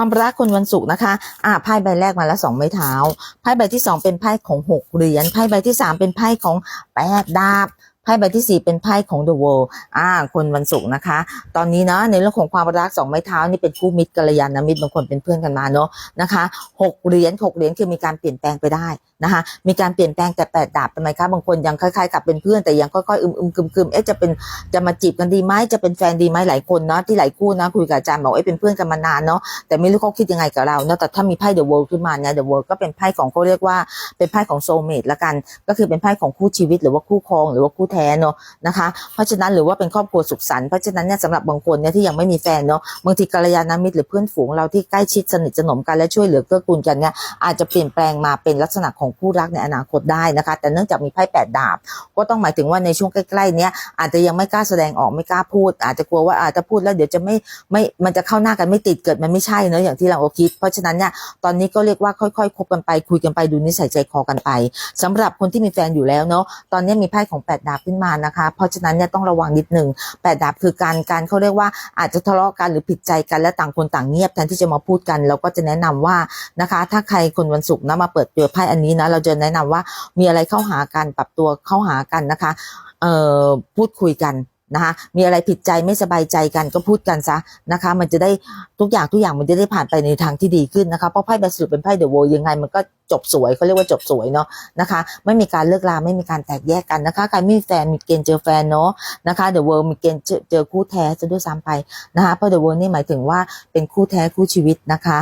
ความรักคนวันศุกร์นะคะอ่าไพ่ใบแรกมาแล้วสองไม้เท้าไพ่ใบที่สองเป็นไพ่ของหกเหรียญไพ่ใบที่สามเป็นไพ่ของแปดดาบ ไพ่ใบที่สี่เป็นไพ่ของ The World อ่า คนวันศุกร์นะคะ ตอนนี้เนาะในเรื่องของความรักสองไม้เท้านี่เป็นคู่มิตรกัลยาณมิตรบางคนเป็นเพื่อนกันมาเนาะนะคะหกเหรียญหกเหรียญคือมีการเปลี่ยนแปลงไปได้นะคะ มีการเปลี่ยนแปลงแต่แปดดาบเป็นไมคะบางคนยังคล้ายๆกับเป็นเพื่อนแต่ยังค่อยๆอึมอึมๆกึมเอ๊ะจะเป็นจะมาจีบกันดีไหมจะเป็นแฟนดีไหมหลายคนเนาะที่หลายคู่นะคุยกับอาจารย์บอกเอ้ยเป็นเพื่อนกันมานานเนาะแต่ไม่รู้เขาคิดยังไงกับเราเนาะแต่ถ้ามีไพ่ The World ขึ้นมาเนี่ย The World ก็เป็นไพ่ของเขาเรียกว่าเป็นไพ่ของโซเมตละกัน ก็คือเป็นไพ่ของคู่ชีวิตหรือว่าคู่ครองหรือว่าคู่แท้เนาะนะคะเพราะฉะนั้นหรือว่าเป็นครอบครัวสุขสันต์เพราะฉะนั้นเนี่ยสำหรับบางคนเนี่ยที่ยังไม่มีแฟนเนาะบางทีกัลยาณมิตรหรือเพื่อนฝูงเราที่ใกล้ชิดสนิทสนมกันและช่วยเหลือเกื้อกูลกันเนี่ยอาจจะเปลี่ยนแปลงมาเป็นลักษณะของคู่รักในอนาคตได้นะคะ แต่เนื่องจากมีไพ่แปดดาบ ก็ต้องหมายถึงว่าในช่วงใกล้ๆเนี้ยอาจจะยังไม่กล้าแสดงออกไม่กล้าพูด อาจจะกลัวว่าอาจจะพูดแล้วเดี๋ยวจะไม่ไม่มันจะเข้าหน้ากันไม่ติดเกิดมันไม่ใช่เนอะอย่างที่เราคิด เพราะฉะนั้นเนี่ยตอนนี้ก็เรียกว่าค่อยๆคบกันไปคุยกันไปดูนิสัยใจคอกันไปสำหรับคนที่มีแฟนอยู่แล้วเนาะตอนนี้มีไพ่ของแปดดาบขึ้นมานะคะ เพราะฉะนั้นเนี่ยต้องระวังนิดหนึ่งแปดดาบคือการการเขาเรียกว่าอาจจะทะเลาะกันหรือผิดใจกันและต่างคนต่างเงียบแทนที่จะมาพูดกัน เราก็จะแนะนำว่านะคะ ถ้าใครคนวันศุกร์นะมาเปิดเจอไพ่อันนี้นะเราจะแนะนำว่ามีอะไรเข้าหากันปรับตัวเข้าหากันนะคะเอ่อพูดคุยกัน นะคะมีอะไรผิดใจไม่สบายใจกันก็พูดกันซะนะคะ มันจะได้ทุกอย่างทุกอย่างมันจะได้ผ่านไปในทางที่ดีขึ้นนะคะเพราะไพ่ใบสรุปเป็นไพ่เดอะโวยังไงมันก็จบสวยเขาเรียกว่าจบสวยเนาะนะคะ ไม่มีการเลิกลาไม่มีการแตกแยกกันนะคะใครไม่มีแฟนมีเกณฑ์เจอแฟนเนาะนะคะเดอะเวิมีเกณฑ์เจอเจอคู่แท้จะด้วยซ้ำไปนะคะเพราะเดอะเวินี่หมายถึงว่าเป็นคู่แท้คู่ชีวิตนะคะ